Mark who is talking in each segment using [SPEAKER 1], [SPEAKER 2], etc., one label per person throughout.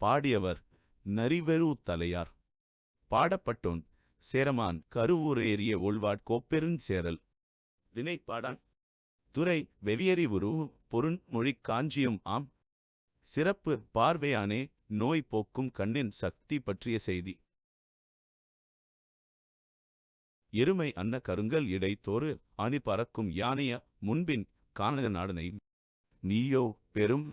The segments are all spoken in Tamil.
[SPEAKER 1] பாடியவர் நரிவெரு தலையார். பாடப்பட்டோன் சேரமான் கருவூர் ஏறிய ஒள்வாட் கோப்பெருஞ் சேரல். துறை வெவியறி உரு பொருண் மொழி காஞ்சியும் ஆம். சிறப்பு பார்வையானே நோய் போக்கும் கண்ணின் சக்தி பற்றிய செய்தி. எருமை அன்ன கருங்கல் இடை தோறு அணி பறக்கும் யானைய முன்பின் காணக நாடனை. நீயோ பெரும்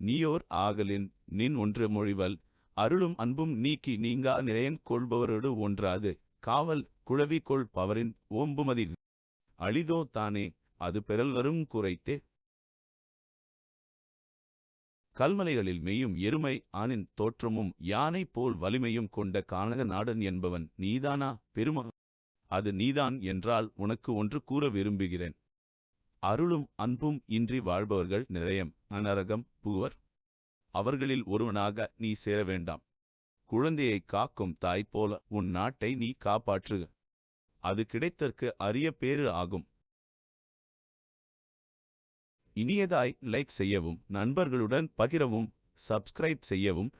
[SPEAKER 1] நீயோர் ஆகலின் நின் ஒன்று மொழிவல். அருளும் அன்பும் நீக்கி நீங்கா நிறையன் கொள்பவரோடு ஒன்றாது. காவல் குழவி கொள் பவரின் ஓம்புமதி அளிதோ தானே அது பெறல்வரும் குறைத்தே. கல்மலைகளில் மெய்யும் எருமை ஆனின் தோற்றமும் யானை போல் வலிமையும் கொண்ட கானக நாடன் என்பவன் நீதானா பெருமா? அது நீதான் என்றால் உனக்கு ஒன்று கூற விரும்புகிறேன். அருளும் அன்பும் இன்றி வாழ்பவர்கள் நிறையம். அனரகம் புவர் அவர்களில் ஒருவனாக நீ சேர வேண்டாம் குழந்தையை காக்கும் தாய் போல உன் நாட்டை நீ காப்பாற்றுக அது கிடைத்தற்கு அரிய பேறு ஆகும். இனியதாய் லைக் செய்யவும் நண்பர்களுடன் பகிரவும் சப்ஸ்கிரைப் செய்யவும்